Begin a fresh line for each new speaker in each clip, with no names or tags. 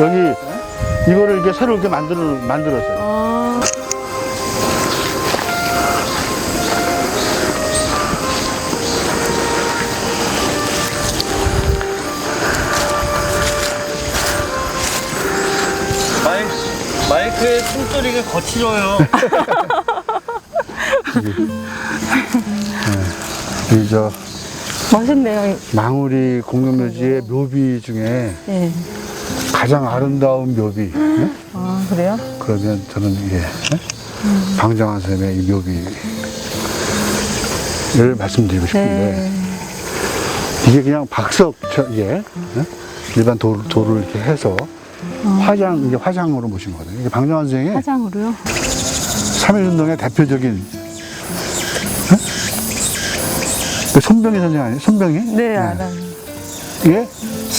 여기 이거를 이렇게 새로 이렇게 만들어 만들었어요.
아,
마이, 마이크의 숨소리가 거칠어요.
이 저
멋있네요.
망우리 공동묘지의 묘비 중에
예.
가장 아름다운 묘비. 예?
아, 그래요?
그러면 저는 이게 예? 방정환 선생님의 이 묘비를 말씀드리고 싶은데
네.
이게 그냥 박석 저 예? 일반 돌, 돌을 이렇게 해서 화장 이게 화장으로 모신 거거든요. 이게 방정환 선생이
화장으로요?
삼일운동의 대표적인 예? 그 손병희 선생 아니에요? 손병희?
네, 알아요.
이게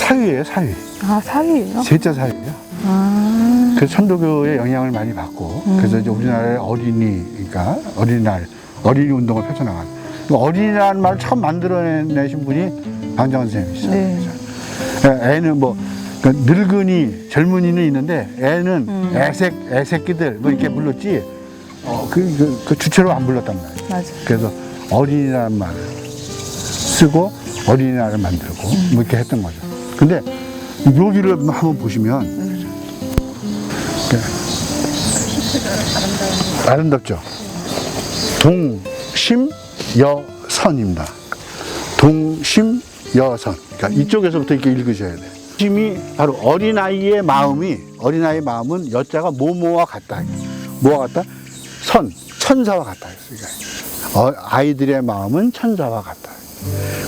사위예요, 사위.
아, 사위예요?
셋째 사위예요.
아,
그래서 천도교의 영향을 많이 받고 그래서 이제 우리나라의 어린이 그러니까 어린이날 어린이 운동을 펼쳐나간 그 어린이라는 말을 처음 만들어내신 분이 방정환 선생님이시죠.
네.
애는 뭐 그러니까 늙은이 젊은이는 있는데 애는 애색 애새끼들 뭐 이렇게 불렀지 어, 그, 그, 그 주체로 안 불렀단 말이에요.
맞아.
그래서 어린이라는 말을 쓰고 어린이날을 만들고 뭐 이렇게 했던 거죠. 근데 이 묘기를 한번 보시면 네. 아름답죠. 동심여선입니다. 동심여선. 그러니까 이쪽에서부터 이렇게 읽으셔야 돼요. 심이 바로 어린아이의 마음이 어린아이의 마음은 여자가 모모와 같다. 뭐와 같다? 선, 천사와 같다. 그러니까 어, 아이들의 마음은 천사와 같다.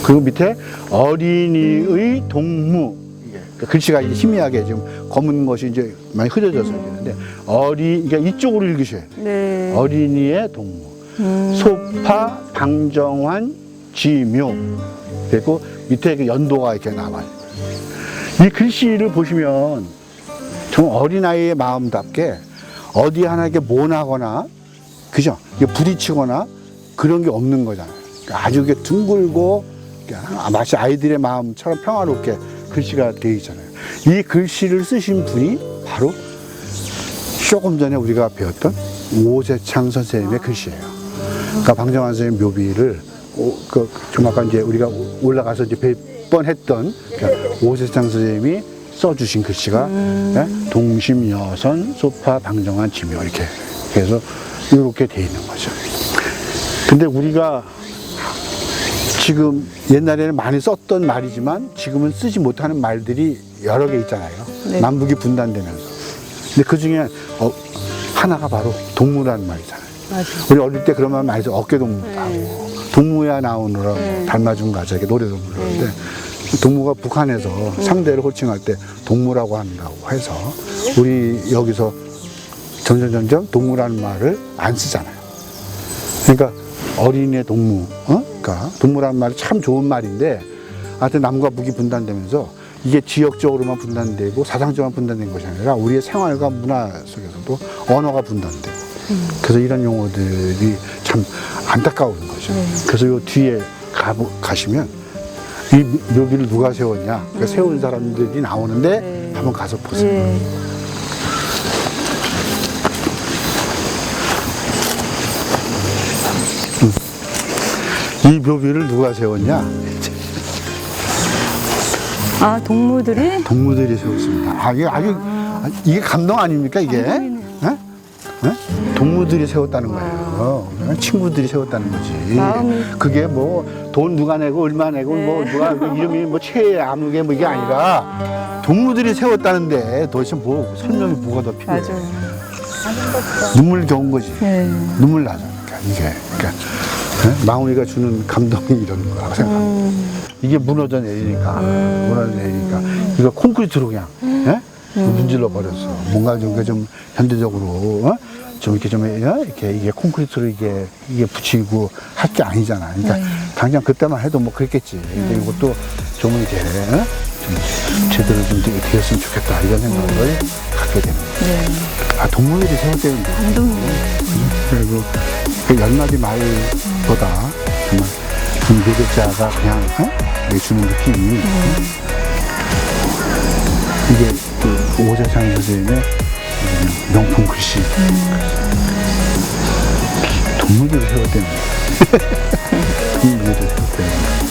그리고 밑에 어린이의 동무 이게 그 글씨가 이제 희미하게 지금 검은 것이 이제 많이 흐려져서 있는데 어리 그러니까 이쪽으로 읽으셔야 돼요.
네.
어린이의 동무
음,
소파 방정환 지묘 그리고 밑에 그 연도가 이렇게 나와요. 이 글씨를 보시면 정말 어린아이의 마음답게 어디 하나 이렇게 모나거나 그죠? 부딪히거나 그런 게 없는 거잖아요. 아주 이게 둥글고 그러니까 마치 아이들의 마음처럼 평화롭게 글씨가 되어 있잖아요. 이 글씨를 쓰신 분이 바로 조금 전에 우리가 배웠던 오세창 선생님의 글씨예요. 그러니까 방정환 선생님 묘비를 오, 그, 좀 아까 이제 우리가 올라가서 이제 뵐뻔 했던 그러니까 오세창 선생님이 써주신 글씨가 예? 동심 여선 소파 방정환 지묘 이렇게 그래서 이렇게 돼 있는 거죠. 근데 우리가 지금 옛날에는 많이 썼던 말이지만 지금은 쓰지 못하는 말들이 여러 개 있잖아요.
네.
남북이 분단되면서. 근데 그 중에 어, 하나가 바로 동무라는 말이잖아요.
맞아.
우리 어릴 때 그런 말 많이 써. 어깨동무 하고 동무야 나오느라
네.
닮아준 가자 이렇게 노래도 부르는데 동무가 북한에서 상대를 호칭할 때 동무라고 한다고 해서 우리 여기서 점점 점점 동무라는 말을 안 쓰잖아요. 그러니까 어린이의 동무, 어? 그러니까 동무라는 말이 참 좋은 말인데, 하여튼 남과 북이 분단되면서 이게 지역적으로만 분단되고 사상적으로만 분단된 것이 아니라 우리의 생활과 문화 속에서도 언어가 분단되고, 그래서 이런 용어들이 참 안타까운 거죠. 그래서 요 뒤에 가, 가시면 이 묘비를 누가 세웠냐, 그 세운 사람들이 나오는데
네.
한번 가서 보세요.
예.
이 묘비를 누가 세웠냐?
아, 동무들이?
동무들이 세웠습니다. 아, 이게 아주, 아, 이게 감동 아닙니까, 이게? 예? 예? 동무들이 세웠다는 거예요. 그냥 친구들이 세웠다는 거지.
마음이-
그게 뭐, 돈 누가 내고, 얼마 내고, 뭐, 누가, 그 이름이 뭐, 최, 아무개 뭐, 이게 아니라, 동무들이 세웠다는데 도대체 뭐, 설명이 뭐가 더 필요해.
맞아요.
눈물 겨운 거지.
네.
눈물 나죠. 그러니까 이게. 그러니까, 예? 망우리가 주는 감동이 이런 거라고 생각합니다.
음,
이게 무너져 내리니까 무너져 내리니까 이거 콘크리트로 그냥 예? 문질러 버렸어. 뭔가 좀, 그좀 현대적으로 어? 좀 이렇게 좀 어? 이렇게 이게 콘크리트로 이게 이게 붙이고 할 게 아니잖아. 그러니까 당장 그때만 해도 뭐 그랬겠지. 근데 이것도 좀 이렇게 어? 좀 제대로 좀 되게 되었으면 좋겠다 이런 생각을 갖게 되는 거예요.
네.
아 동물들이 세웠대는데
감동이네.
그리고 그 열마디 말 것보다 정말 공개적자가 그냥 어? 주는 느낌이 음. 이게 그 오재창 선생님의 명품 글씨 음. 동물들을 세웠다는 거예요. 인물들을 세웠다는 거예요.